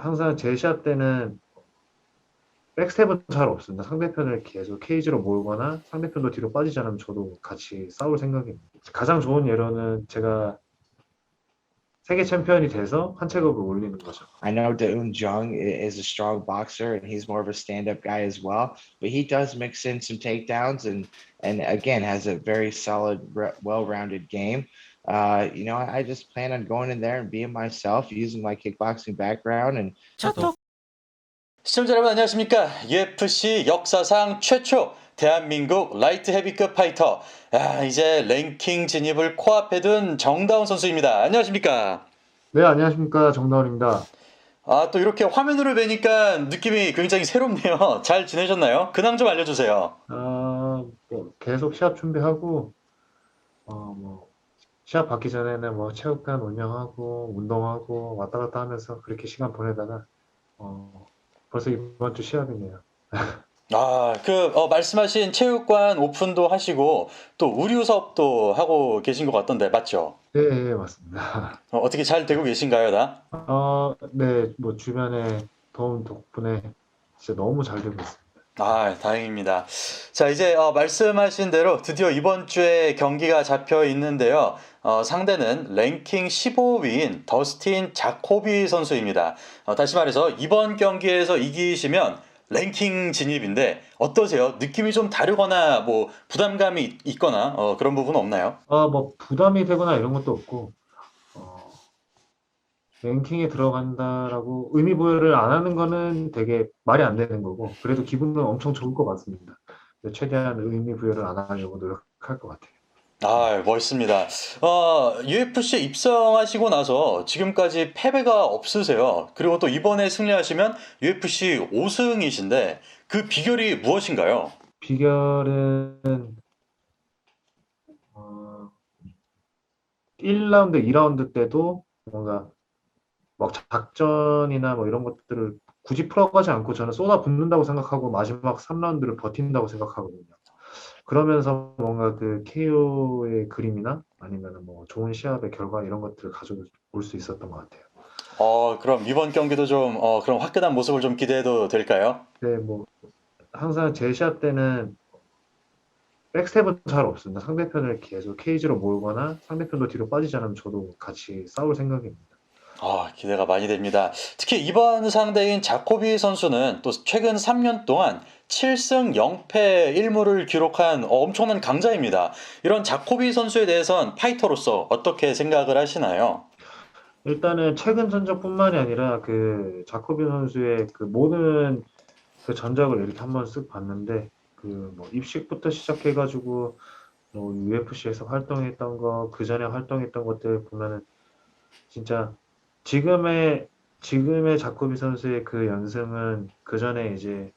항상 제 시합 때는 백스텝은 잘 없습니다. 상대편을 계속 케이지로 몰거나 상대편도 뒤로 빠지지 않으면 저도 같이 싸울 생각입니다. 가장 좋은 예로는 제가 세계 챔피언이 돼서 한 체급을 올리는 거죠. I know Daeun Jung is a strong boxer and he's more of a stand-up guy as well, but he does mix in some takedowns and and again has a very solid, well-rounded game. Uh, you know, I, I just plan on going in there and being myself, using my kickboxing background and 시청자 여러분 안녕하십니까? UFC 역사상 최초 대한민국 라이트 헤비급 파이터. 아, 이제 랭킹 진입을 코앞에 둔 정다운 선수입니다. 안녕하십니까? 네, 안녕하십니까. 정다운입니다. 아, 또 이렇게 화면으로 뵈니까 느낌이 굉장히 새롭네요. 잘 지내셨나요? 근황 좀 알려주세요. 아, 뭐 계속 시합 준비하고, 어, 뭐, 시합 받기 전에는 뭐 체육관 운영하고, 운동하고, 왔다 갔다 하면서 그렇게 시간 보내다가, 어, 벌써 이번 주 시합이네요. 아, 그, 어, 말씀하신 체육관 오픈도 하시고, 또 의류 사업도 하고 계신 것 같던데, 맞죠? 네, 네, 맞습니다. 어, 어떻게 잘 되고 계신가요, 다? 어, 네, 뭐 주변에 도움 덕분에 진짜 너무 잘 되고 있습니다. 아, 다행입니다. 자, 이제 어, 말씀하신 대로 드디어 이번 주에 경기가 잡혀 있는데요. 어, 상대는 랭킹 15위인 더스틴 자코비 선수입니다. 어, 다시 말해서 이번 경기에서 이기시면 랭킹 진입인데 어떠세요? 느낌이 좀 다르거나 뭐 부담감이 있- 있거나 어, 그런 부분 없나요? 아, 뭐 부담이 되거나 이런 것도 없고, 어, 랭킹에 들어간다라고 의미 부여를 안 하는 거는 되게 말이 안 되는 거고, 그래도 기분은 엄청 좋을 것 같습니다. 최대한 의미 부여를 안 하려고 노력할 것 같아요. 아, 멋있습니다. 어, UFC 입성하시고 나서 지금까지 패배가 없으세요. 그리고 또 이번에 승리하시면 UFC 5승이신데 그 비결이 무엇인가요? 비결은, 어, 1라운드, 2라운드 때도 뭔가 막 작전이나 뭐 이런 것들을 굳이 풀어가지 않고 저는 쏟아 붓는다고 생각하고 마지막 3라운드를 버틴다고 생각하거든요. 그러면서 뭔가 그 KO의 그림이나 아니면 뭐 좋은 시합의 결과 이런 것들을 가져올 수 있었던 것 같아요. 어, 그럼 이번 경기도 좀, 어, 그럼 화끈한 모습을 좀 기대해도 될까요? 네, 뭐 항상 제 시합 때는 백스텝은 잘 없습니다. 상대편을 계속 케이지로 몰거나 상대편도 뒤로 빠지지 않으면 저도 같이 싸울 생각입니다. 아, 기대가 많이 됩니다. 특히 이번 상대인 자코비 선수는 또 최근 3년 동안 7승 0패 1무를 기록한 엄청난 강자입니다. 이런 자코비 선수에 대해선 파이터로서 어떻게 생각을 하시나요? 일단은 최근 전적뿐만이 아니라 그 자코비 선수의 그 모든 그 전적을 이렇게 한번 쓱 봤는데 그 뭐 입식부터 시작해가지고 뭐 UFC에서 활동했던 거, 그 전에 활동했던 것들 보면은 진짜 지금의 지금의 자코비 선수의 그 연승은 그 전에 이제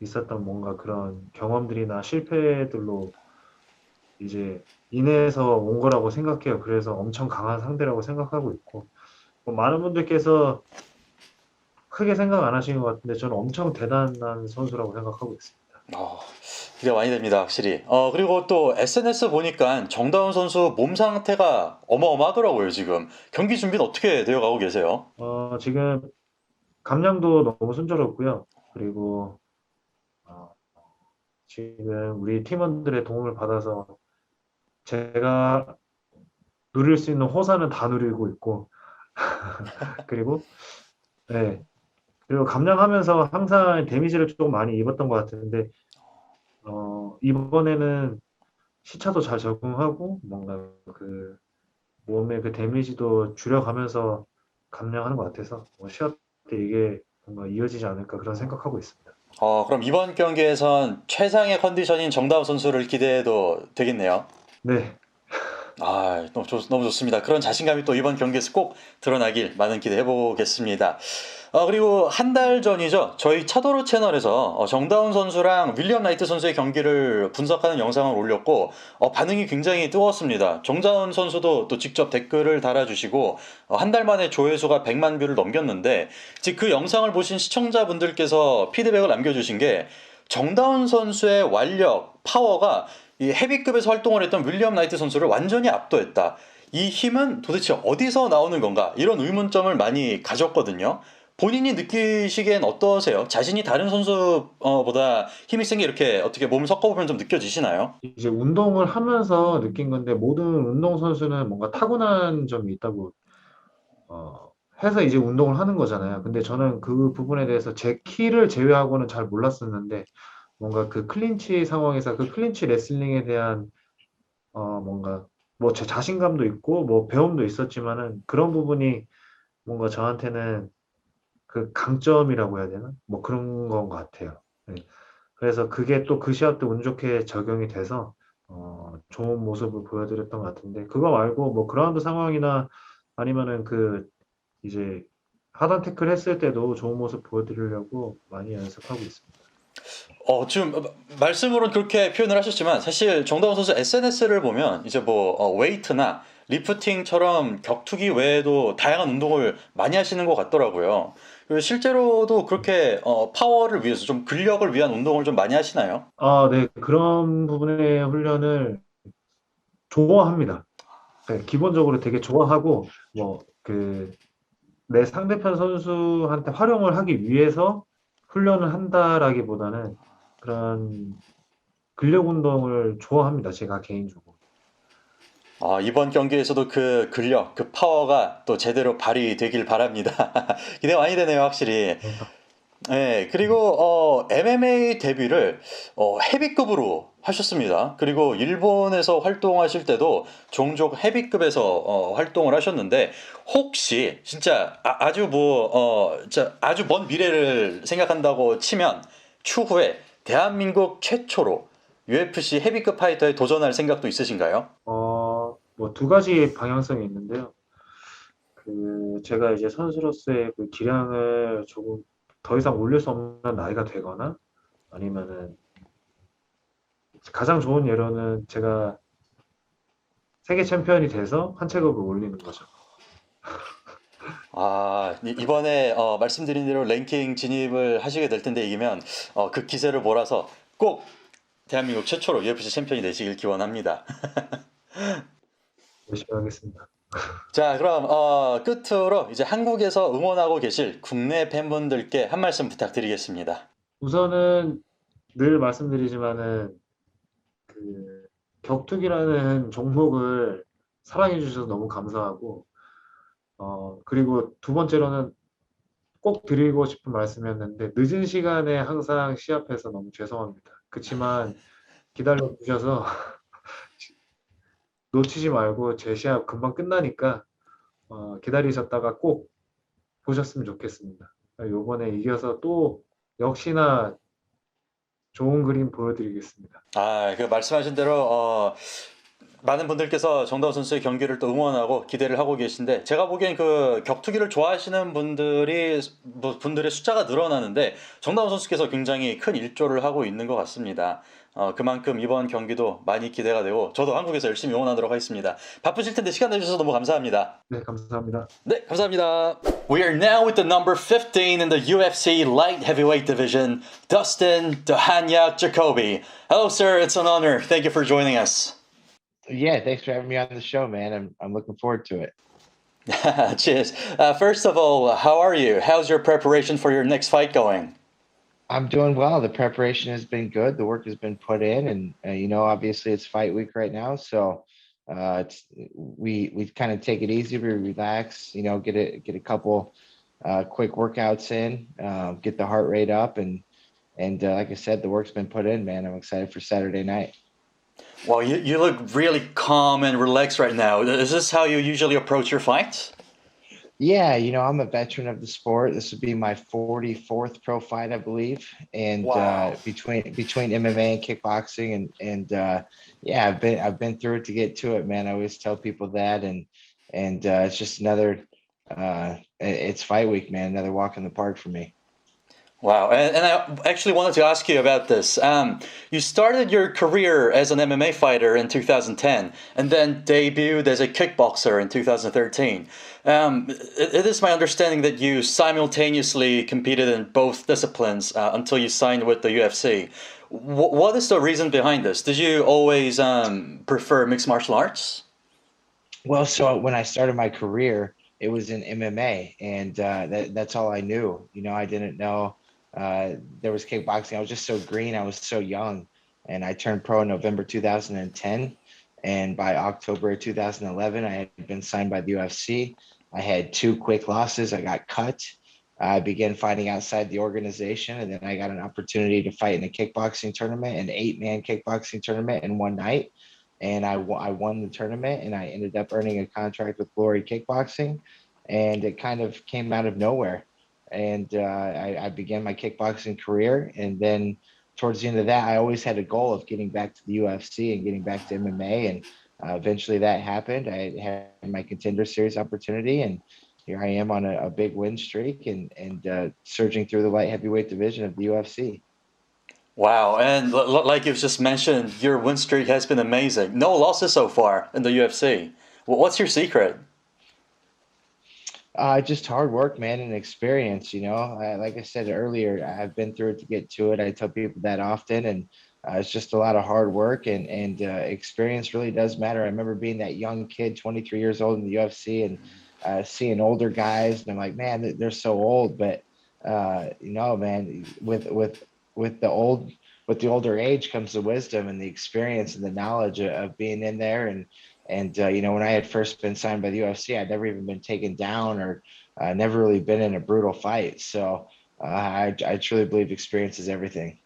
있었던 뭔가 그런 경험들이나 실패들로 이제 인해서 온 거라고 생각해요. 그래서 엄청 강한 상대라고 생각하고 있고 뭐 많은 분들께서 크게 생각 안 하시는 것 같은데 저는 엄청 대단한 선수라고 생각하고 있습니다. 어, 기대가 많이 됩니다, 확실히. 어, 그리고 또 SNS 보니까 정다운 선수 몸 상태가 어마어마하더라고요, 지금. 경기 준비는 어떻게 되어 가고 계세요? 어, 지금 감량도 너무 순조롭고요. 그리고 어, 지금 우리 팀원들의 도움을 받아서 제가 누릴 수 있는 호사는 다 누리고 있고 그리고 네 그리고 감량하면서 항상 데미지를 좀 많이 입었던 것 같은데 어, 이번에는 시차도 잘 적응하고 뭔가 그 몸의 그 데미지도 줄여가면서 감량하는 것 같아서 뭐 시합 때 이게 뭔가 이어지지 않을까 그런 생각하고 있습니다. 어, 그럼 이번 경기에선 최상의 컨디션인 정다운 선수를 기대해도 되겠네요. 네, 아, 너무, 좋, 너무 좋습니다. 그런 자신감이 또 이번 경기에서 꼭 드러나길 많은 기대해 보겠습니다. 어, 그리고 한 달 전이죠. 저희 차도로 채널에서 어, 정다운 선수랑 윌리엄 나이트 선수의 경기를 분석하는 영상을 올렸고 어, 반응이 굉장히 뜨거웠습니다. 정다운 선수도 또 직접 댓글을 달아주시고 어, 한달 만에 조회수가 100만 뷰를 넘겼는데 즉 그 영상을 보신 시청자분들께서 피드백을 남겨주신 게 정다운 선수의 완력, 파워가 이 헤비급에서 활동을 했던 윌리엄 나이트 선수를 완전히 압도했다. 이 힘은 도대체 어디서 나오는 건가? 이런 의문점을 많이 가졌거든요. 본인이 느끼시기엔 어떠세요? 자신이 다른 선수보다 힘이 센 게 이렇게 어떻게 몸을 섞어보면 좀 느껴지시나요? 이제 운동을 하면서 느낀 건데 모든 운동 선수는 뭔가 타고난 점이 있다고 어, 해서 이제 운동을 하는 거잖아요. 근데 저는 그 부분에 대해서 제 키를 제외하고는 잘 몰랐었는데 뭔가 그 클린치 상황에서 그 클린치 레슬링에 대한 어, 뭔가 뭐 제 자신감도 있고 뭐 배움도 있었지만은 그런 부분이 뭔가 저한테는 그 강점이라고 해야 되나? 뭐 그런 건 것 같아요. 네. 그래서 그게 또 그 시합 때 운 좋게 적용이 돼서 어, 좋은 모습을 보여드렸던 것 같은데 그거 말고 뭐 그라운드 상황이나 아니면은 그 이제 하단 태클 했을 때도 좋은 모습 보여드리려고 많이 연습하고 있습니다. 어, 지금 말씀으로는 그렇게 표현을 하셨지만 사실 정다운 선수 SNS를 보면 이제 뭐 어, 웨이트나 리프팅처럼 격투기 외에도 다양한 운동을 많이 하시는 것 같더라고요. 실제로도 그렇게 어, 파워를 위해서 좀 근력을 위한 운동을 좀 많이 하시나요? 아, 네. 그런 부분의 훈련을 좋아합니다. 네, 기본적으로 되게 좋아하고 뭐 그 내 상대편 선수한테 활용을 하기 위해서 훈련을 한다라기보다는 그런 근력 운동을 좋아합니다. 제가 개인적으로. 아, 이번 경기에서도 그 근력, 그 파워가 또 제대로 발휘되길 바랍니다. 기대 많이 되네요, 확실히. 네, 그리고 어, MMA 데뷔를 어, 헤비급으로 하셨습니다. 그리고 일본에서 활동하실 때도 종족 헤비급에서 어, 활동을 하셨는데 혹시 진짜 아, 주뭐 어, 진짜 아주 먼 미래를 생각한다고 치면 추후에 대한민국 최초로 UFC 헤비급 파이터에 도전할 생각도 있으신가요? 어, 뭐 두 가지 방향성이 있는데요. 그 제가 이제 선수로서의 그 기량을 조금 더 이상 올릴 수 없는 나이가 되거나 아니면은 가장 좋은 예로는 제가 세계 챔피언이 돼서 한 체급을 올리는 거죠. 아, 이- 이번에 어, 말씀드린 대로 랭킹 진입을 하시게 될 텐데 이기면 어, 그 기세를 몰아서 꼭 대한민국 최초로 UFC 챔피언이 되시길 기원합니다. 열심히 하겠습니다. 자, 그럼 어, 끝으로 이제 한국에서 응원하고 계실 국내 팬분들께 한 말씀 부탁드리겠습니다. 우선은 늘 말씀드리지만은 그 격투기라는 종목을 사랑해 주셔서 너무 감사하고 어 그리고 두 번째로는 꼭 드리고 싶은 말씀이었는데 늦은 시간에 항상 시합해서 너무 죄송합니다. 그치만 기다려 주셔서 놓치지 말고 제 시합 금방 끝나니까 어, 기다리셨다가 꼭 보셨으면 좋겠습니다. 요번에 이겨서 또 역시나 좋은 그림 보여드리겠습니다. 아, 그 말씀하신 대로 어, 많은 분들께서 정다운 선수의 경기를 또 응원하고 기대를 하고 계신데 제가 보기엔 그 격투기를 좋아하시는 분들이 뭐 분들의 숫자가 늘어나는데 정다운 선수께서 굉장히 큰 일조를 하고 있는 것 같습니다. 어, 그만큼 이번 경기도 많이 기대가 되고 저도 한국에서 열심히 응원하도록 하겠습니다. 바쁘실 텐데 시간 내주셔서 너무 감사합니다. 네, 감사합니다. 네, 감사합니다. We are now with the number 15 in the UFC light heavyweight division, Dustin Dohanyak Jacoby. Hello, sir. It's an honor. Thank you for joining us. Yeah, thanks for having me on the show, man. I'm I'm looking forward to it. Cheers. Uh, first of all, how are you? How's your preparation for your next fight going? I'm doing well. The preparation has been good. The work has been put in, and uh, you know, obviously, it's fight week right now, so uh, it's we we kind of take it easy, we relax. You know, get a get a couple uh, quick workouts in, uh, get the heart rate up, and and uh, like I said, the work's been put in, man. I'm excited for Saturday night. Well, you, you look really calm and relaxed right now. Is this how you usually approach your fights? Yeah, you know, I'm a veteran of the sport. This would be my 44th pro fight, I believe. And Wow. uh, between between MMA and kickboxing, and and uh, yeah, I've been I've been through it to get to it, man. I always tell people that, and and uh, it's just another. Uh, it's fight week, man. Another walk in the park for me. Wow, and, and I actually wanted to ask you about this. Um, you started your career as an MMA fighter in 2010, and then debuted as a kickboxer in 2013. Um, it, it is my understanding that you simultaneously competed in both disciplines uh, until you signed with the UFC. Wh- what is the reason behind this? Did you always um, prefer mixed martial arts? Well, so when I started my career, it was in MMA, and uh, that, that's all I knew. You know, I didn't know uh, there was kickboxing. I was just so green. I was so young, and I turned pro in November 2010. And by October 2011, I had been signed by the UFC. I had two quick losses. I got cut. I began fighting outside the organization, and then I got an opportunity to fight in a kickboxing tournament, an eight-man kickboxing tournament in one night. And I, I won the tournament, and I ended up earning a contract with Glory Kickboxing, and it kind of came out of nowhere. And uh, I, I began my kickboxing career, and then towards the end of that, I always had a goal of getting back to the UFC and getting back to MMA, and uh, eventually that happened. I had my contender series opportunity, and here I am on a, a big win streak and and uh, surging through the light heavyweight division of the UFC. Wow, and l- like you've just mentioned, your win streak has been amazing. No losses so far in the UFC. What's your secret? Uh, just hard work, man, and experience. You know, I, like I said earlier, I've been through it to get to it. I tell people that often, and uh, it's just a lot of hard work and and uh, experience really does matter. I remember being that young kid, 23 years old in the UFC, and uh, seeing older guys, and I'm like, man, they- they're so old. But uh, you know, man, with with with the old with the older age comes the wisdom and the experience and the knowledge of, of being in there and and uh, you know when i had first been signed by the ufc i'd never even been taken down or uh, never really been in a brutal fight so uh, I, I truly believe experience is everything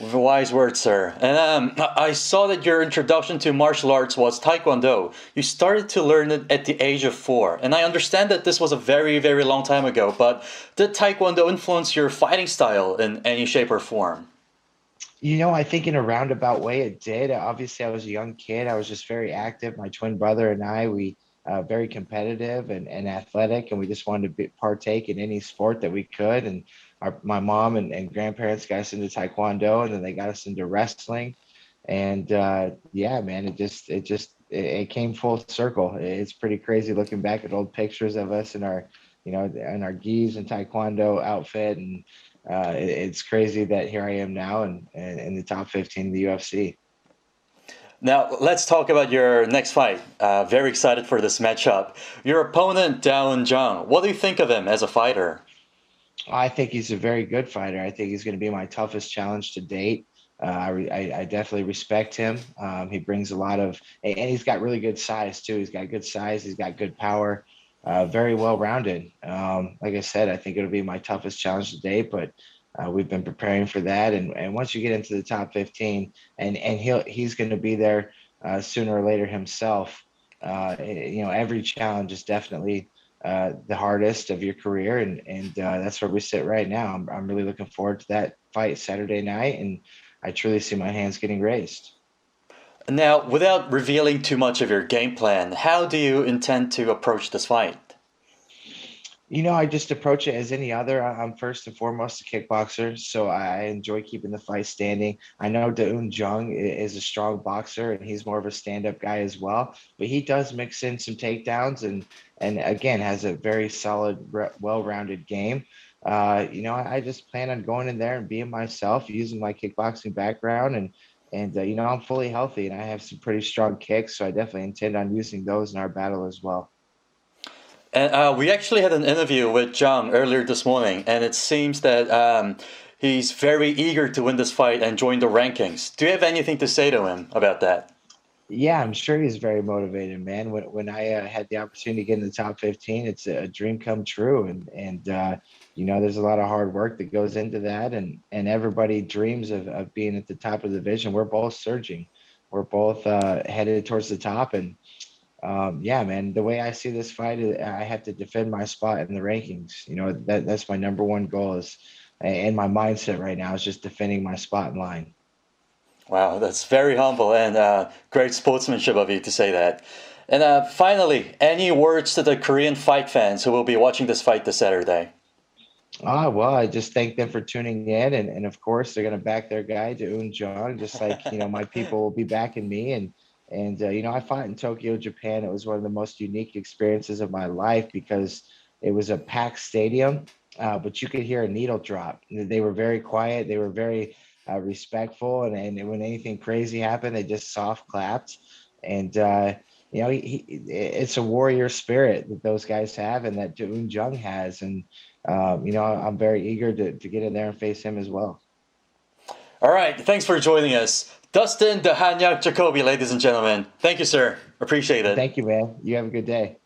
Wise words, sir. And um, I saw that your introduction to martial arts was Taekwondo. You started to learn it at the age of four. And I understand that this was a very, very long time ago, but did Taekwondo influence your fighting style in any shape or form? You know, I think in a roundabout way it did. Obviously, I was a young kid. I was just very active. My twin brother and I, we uh, very competitive and, and athletic, and we just wanted to be, partake in any sport that we could. And our, my mom and, and grandparents got us into taekwondo, and then they got us into wrestling. And uh, yeah, man, it just it just it, it came full circle. It's pretty crazy looking back at old pictures of us in our, you know, in our gis and taekwondo outfit and uh, it- it's crazy that here I am now and, in the top 15 of the UFC. Now, let's talk about your next fight. Uh, very excited for this matchup. Your opponent, Daun Jung, what do you think of him as a fighter? I think he's a very good fighter. I think he's going to be my toughest challenge to date. Uh, I, re- I, I definitely respect him. Um, he brings a lot of, and he's got really good size too. He's got good size. He's got good power. Uh, very well rounded. Um, like I said, I think it'll be my toughest challenge to date. But uh, we've been preparing for that. And, and once you get into the top 15, and and he'll he's going to be there uh, sooner or later himself. Uh, you know, every challenge is definitely uh, the hardest of your career, and and uh, that's where we sit right now. I'm I'm really looking forward to that fight Saturday night, and I truly see my hands getting raised. Now, without revealing too much of your game plan, how do you intend to approach this fight? You know, I just approach it as any other. I'm first and foremost a kickboxer, so I enjoy keeping the fight standing. I know Daun Jung is a strong boxer, and he's more of a stand-up guy as well. But he does mix in some takedowns, and and again has a very solid, well-rounded game. Uh, you know, I just plan on going in there and being myself, using my kickboxing background, and and uh, you know, I'm fully healthy, and I have some pretty strong kicks, so I definitely intend on using those in our battle as well. And uh, we actually had an interview with Jung earlier this morning, and it seems that um, he's very eager to win this fight and join the rankings. Do you have anything to say to him about that? Yeah, I'm sure he's very motivated, man. When when I uh, had the opportunity to get in the top 15, it's a, dream come true, and and uh, you know, there's a lot of hard work that goes into that, and and everybody dreams of of being at the top of the division. We're both surging, we're both uh, headed towards the top, and um, yeah, man. The way I see this fight, I have to defend my spot in the rankings. You know, that that's my number one goal is, and my mindset right now is just defending my spot in line. Wow, that's very humble and uh, great sportsmanship of you to say that. And uh, finally, any words to the Korean fight fans who will be watching this fight this Saturday? Ah, well, I just thank them for tuning in, and, and of course they're gonna back their guy, Daun Jung, just like you know my people will be backing me, and and uh, you know I fought in Tokyo, Japan. It was one of the most unique experiences of my life because it was a packed stadium, uh, but you could hear a needle drop. They were very quiet. They were very uh, respectful, and and when anything crazy happened, they just soft clapped, and uh, you know, he, he it's a warrior spirit that those guys have and that Joon Jung has. And, um, you know, I'm very eager to, to get in there and face him as well. All right, thanks for joining us. Dustin the Hanyak Jacoby, ladies and gentlemen. Thank you, sir. Appreciate it. Thank you, man. You have a good day.